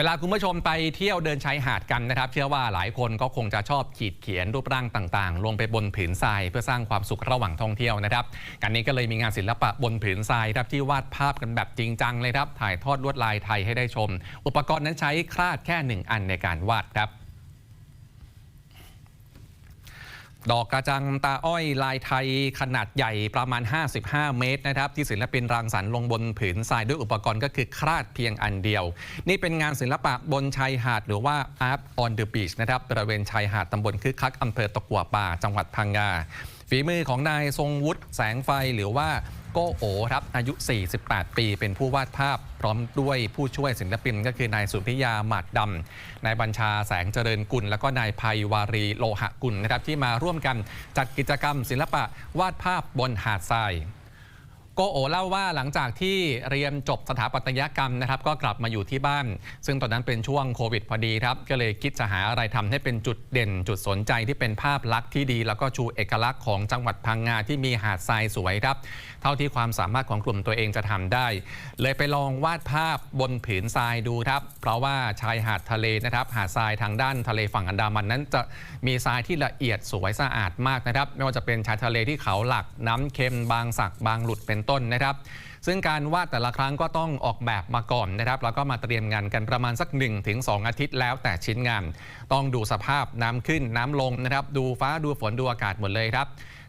เวลาคุณผู้ชมไปเที่ยวเดินชายหาดกันนะครับ เชื่อว่าหลายคนก็คงจะชอบขีดเขียนรูปร่างต่างๆ ลงไปบนผืนทรายเพื่อสร้างความสุขระหว่างท่องเที่ยวนะครับกันนี้ก็เลยมีงานศิลปะบนผืนทรายครับที่วาดภาพกันแบบจริงจังเลยครับถ่ายทอดลวดลายไทยให้ได้ชม อุปกรณ์นั้นใช้คลาดแค่หนึ่งอันในการวาดครับ ดอกกระจังตาอ้อยลายไทยขนาดใหญ่ประมาณ 55 เมตรนะครับที่ศิลปินรังสรรค์ลงบนผืนทรายด้วยอุปกรณ์ก็คือคลาดเพียงอันเดียว นี่เป็นงานศิลปะบนชายหาดหรือว่า Art on the Beach นะครับบริเวณชายหาดตำบลคึกคักอำเภอตะกัวป่า จังหวัดพังงาฝีมือของนายทรงวุฒิแสงไฟหรือว่า โกโอครับอายุ 48 ปี เป็นผู้วาดภาพ พร้อมด้วยผู้ช่วยศิลปินก็คือนายสุธิยาหมัดดำนายบัญชาแสงเจริญกุล และก็นายภัยวารีโลหะกุลนะครับที่มาร่วมกันจัดกิจกรรมศิลปะวาดภาพบนหาดทราย โกโอเล่าว่าหลังจากที่เรียนจบสถาปัตยกรรมนะครับก็กลับมาอยู่ที่บ้าน ซึ่งตอนนั้นเป็นช่วงโควิดพอดีครับ ก็เลยคิดจะหาอะไรทำให้เป็นจุดเด่น จุดสนใจที่เป็นภาพลักษณ์ที่ดี แล้วก็ชูเอกลักษณ์ของจังหวัดพังงาที่มีหาดทรายสวยครับ เท่าที่ความสามารถของกลุ่มตัวเองจะทำได้ เลยไปลองวาดภาพบนผืนทรายดูครับ เพราะว่าชายหาดทะเลนะครับ หาดทรายทางด้านทะเลฝั่งอันดามันนั้นจะมีทรายที่ละเอียดสวยสะอาดมากนะครับ ไม่ว่าจะเป็นชายทะเลที่เขาหลักน้ำเค็มบางสักบางหลุดเป็นต้นนะครับ ซึ่งการวาดแต่ละครั้งก็ต้องออกแบบมาก่อนนะครับแล้วก็มาเตรียมงานกันประมาณสัก 1-2 อาทิตย์แล้วแต่ชิ้นงาน ต้องดูสภาพน้ำขึ้นน้ำลงนะครับ ดูฟ้าดูฝนดูอากาศหมดเลยครับ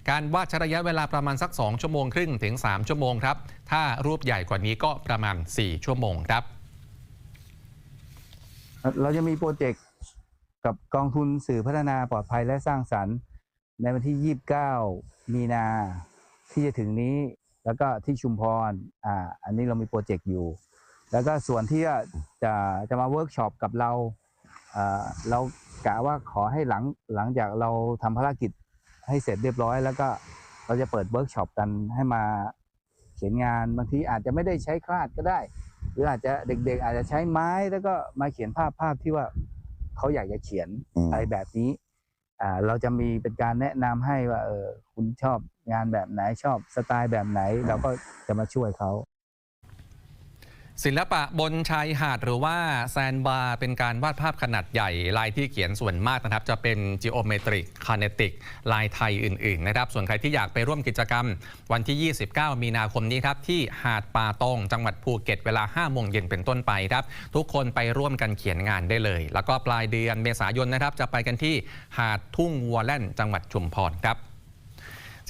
การวาดใช้ระยะเวลาประมาณสัก 2 ชั่วโมงครึ่งถึง 3 ชั่วโมงครับ ถ้ารูปใหญ่กว่านี้ก็ประมาณ 4 ชั่วโมงครับ เราจะมีโปรเจกต์กับกองทุนสื่อพัฒนาปลอดภัยและสร้างสรรค์ ในวันที่ 29 มีนาที่จะถึงนี้ แล้วก็ที่ชุมพรอ่าอันนี้เรามีโปรเจกต์อยู่ แล้วก็ส่วนที่จะจะมาเวิร์กช็อปกับเราอ่าเรากะว่าขอให้หลังหลังจากเราทำภารกิจให้เสร็จเรียบร้อย แล้วก็เราจะเปิดเวิร์กช็อปกันให้มาเขียนงานบางทีอาจจะไม่ได้ใช้คลาดก็ได้ หรืออาจจะเด็กๆ อาจจะใช้ไม้แล้วก็มาเขียนภาพภาพที่ว่าเขาอยากจะเขียนอืมอะไรแบบนี้อ่า เราจะมีเป็นการแนะนำให้ว่าเออคุณชอบงานแบบไหนชอบสไตล์แบบไหนเราก็จะมาช่วยเขา ศิลปะบนชายหาดหรือว่าแซนบาร์เป็นการวาดภาพขนาดใหญ่ ลายที่เขียนส่วนมากนะครับ จะเป็น geometric kinetic ลายไทยอื่น ๆ นะครับ ส่วนใครที่อยากไปร่วมกิจกรรม วันที่ 29 มีนาคมนี้ครับ ที่หาดป่าตอง จังหวัดภูเก็ตเวลา 5 โมงเย็นเป็นต้นไปครับ ทุกคนไปร่วมกันเขียนงานได้เลย แล้วก็ปลายเดือนเมษายนนะครับจะไปกันที่หาดทุ่งวัวแล่นจังหวัดชุมพรครับ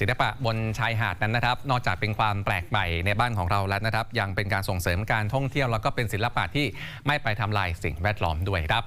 ศิลปะบนชายหาดนั้นนะครับ นอกจากเป็นความแปลกใหม่ในบ้านของเราแล้วนะครับ ยังเป็นการส่งเสริมการท่องเที่ยวแล้วก็เป็นศิลปะที่ไม่ไปทำลายสิ่งแวดล้อมด้วยครับ